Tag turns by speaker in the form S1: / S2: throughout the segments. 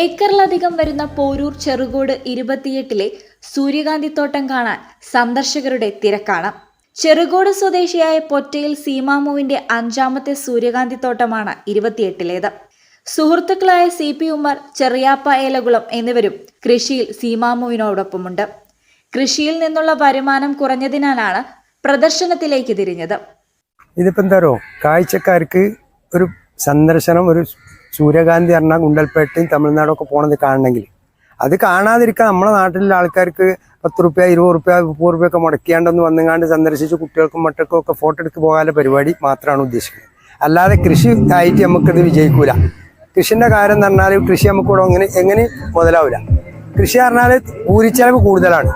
S1: ഏക്കറിലധികം വരുന്ന പോരൂർ ചെറുകോട് ഇരുപത്തിയെട്ടിലെ സൂര്യകാന്തി തോട്ടം കാണാൻ സന്ദർശകരുടെ തിരക്കാണ്. ചെറുകോട് സ്വദേശിയായ പൊറ്റയിൽ സീമാമുവിന്റെ അഞ്ചാമത്തെ സൂര്യകാന്തി തോട്ടമാണ് ഇരുപത്തിയെട്ടിലേത്. സുഹൃത്തുക്കളായ സി പി ഉമ്മർ ചെറിയാപ്പ ഏലകുളം എന്നിവരും കൃഷിയിൽ സീമാമുവിനോടൊപ്പമുണ്ട്. കൃഷിയിൽ നിന്നുള്ള വരുമാനം കുറഞ്ഞതിനാലാണ് പ്രദർശനത്തിലേക്ക് തിരിഞ്ഞത്.
S2: ഇതിപ്പോ എന്താ കാഴ്ചക്കാർക്ക് ഒരു സന്ദർശനം ഒരു സൂര്യകാന്തി പറഞ്ഞാൽ ഗുണ്ടൽപേട്ടയും തമിഴ്നാടൊക്കെ പോണത് കാണണമെങ്കിൽ. അത് കാണാതിരിക്കാൻ നമ്മുടെ നാട്ടിലുള്ള ആൾക്കാർക്ക് പത്ത് റുപ്യ ഇരുപത് റുപ്യ മുപ്പത് റുപ്യ ഒക്കെ മുടക്കിയാണ്ടെന്ന് വന്നുകാണ്ട് സന്ദർശിച്ച് കുട്ടികൾക്കും മറ്റൊക്കെ ഒക്കെ ഫോട്ടോ എടുത്ത് പോകാനുള്ള പരിപാടി മാത്രമാണ് ഉദ്ദേശിക്കുന്നത്. അല്ലാതെ കൃഷി ആയിട്ട് നമുക്കിത് വിജയിക്കൂല. കൃഷിന്റെ കാര്യം എന്ന് പറഞ്ഞാൽ കൃഷി നമുക്ക് ഇവിടെ എങ്ങനെ എങ്ങനെ മുതലാവില്ല കൃഷി പറഞ്ഞാൽ കൂലിച്ചെലവ് കൂടുതലാണ്.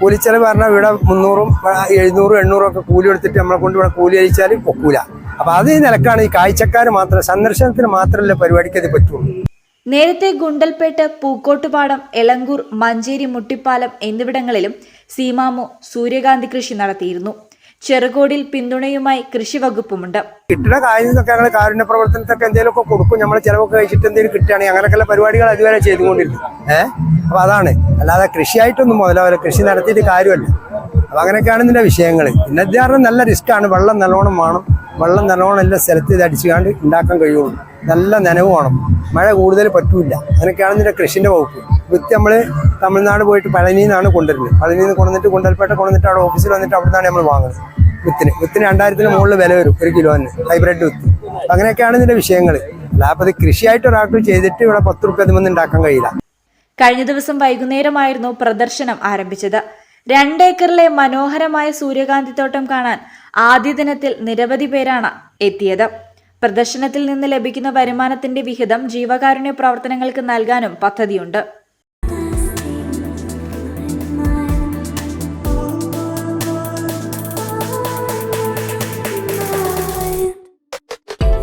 S2: കൂലിച്ചെലവ് പറഞ്ഞാൽ ഇവിടെ മുന്നൂറും എഴുന്നൂറും എണ്ണൂറും ഒക്കെ കൂലി എടുത്തിട്ട് നമ്മളെ കൊണ്ട് ഇവിടെ കൂലി അഴിച്ചാൽ ഒക്കൂല. അപ്പൊ അത് നിലക്കാണ് ഈ കാഴ്ചക്കാർ മാത്രം സന്ദർശനത്തിന് മാത്രമല്ല പരിപാടിക്ക് അത് പറ്റുള്ളൂ.
S1: നേരത്തെ ഗുണ്ടൽപേട്ട് പൂക്കോട്ടുപാടം എലങ്കൂർ മഞ്ചേരി മുട്ടിപ്പാലം എന്നിവിടങ്ങളിലും സീമാമു സൂര്യകാന്തി കൃഷി നടത്തിയിരുന്നു. ചെറുകോടിൽ പിന്തുണയുമായി കൃഷി വകുപ്പുമുണ്ട്.
S2: കിട്ടുന്ന കാര്യങ്ങളൊക്കെ ഞങ്ങൾ കാരുണ്യ പ്രവർത്തനത്തൊക്കെ എന്തെങ്കിലുമൊക്കെ കൊടുക്കും. നമ്മൾ ചിലവൊക്കെ കഴിച്ചിട്ട് എന്തെങ്കിലും കിട്ടുകയാണെങ്കിൽ അങ്ങനെയൊക്കെയുള്ള പരിപാടികൾ അതുവരെ ചെയ്തുകൊണ്ടിരുന്നു. ഏഹ് അപ്പൊ അതാണ്. അല്ലാതെ കൃഷി ആയിട്ടൊന്നും മുതലാവില്ല കൃഷി നടത്തിയിട്ട് കാര്യമല്ല. അപ്പൊ അങ്ങനെയൊക്കെയാണ് ഇതിന്റെ വിഷയങ്ങൾ പിന്നെ നല്ല റിസ്ക് നല്ല റിസ്ക്കാണ് വെള്ളം നല്ലോണം വേണം. വെള്ളം നല്ലോണം എല്ലാ സ്ഥലത്ത് ഇത് അടിച്ചുകാണ്ട് ഉണ്ടാക്കാൻ കഴിയുള്ളൂ. നല്ല നനവ് വേണം. മഴ കൂടുതൽ പറ്റൂല. അങ്ങനെയൊക്കെയാണ് ഇതിന്റെ കൃഷിന്റെ വകുപ്പ്. വിത്ത് നമ്മൾ തമിഴ്നാട് പോയിട്ട് പഴനിയിൽ നിന്നാണ് കൊണ്ടുവരുന്നത്. പഴനിയിൽ നിന്ന് കൊണ്ടുവന്നിട്ട് കൊണ്ടൽപ്പേട്ട കൊണ്ടുവന്നിട്ട് അവിടെ ഓഫീസിൽ വന്നിട്ട് അവിടെ നിന്നാണ് നമ്മൾ വാങ്ങുന്നത്. വിത്തിന്. വിത്തിന് രണ്ടായിരത്തിന് മുകളിൽ വില വരും ഒരു കിലോന് ഹൈബ്രിഡ് വിത്ത്. അങ്ങനെയൊക്കെയാണ് ഇതിന്റെ വിഷയങ്ങൾ അല്ല ഇത് കൃഷിയായിട്ട് ഒരാൾക്ക് ചെയ്തിട്ട് ഇവിടെ പത്ത് റുപ്യ അതിമൊന്നും ഉണ്ടാക്കാൻ കഴിയില്ല.
S1: കഴിഞ്ഞ ദിവസം വൈകുന്നേരമായിരുന്നു പ്രദർശനം ആരംഭിച്ചത്. രണ്ടേക്കറിലെ മനോഹരമായ സൂര്യകാന്തി തോട്ടം കാണാൻ ആദ്യ ദിനത്തിൽ നിരവധി പേരാണ് എത്തിയത്. പ്രദർശനത്തിൽ നിന്ന് ലഭിക്കുന്ന വരുമാനത്തിന്റെ വിഹിതം ജീവകാരുണ്യ പ്രവർത്തനങ്ങൾക്ക് നൽകാനും പദ്ധതിയുണ്ട്.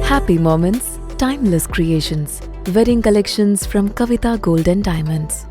S3: Happy moments timeless creations Wedding collections from Kavitha golden Diamonds.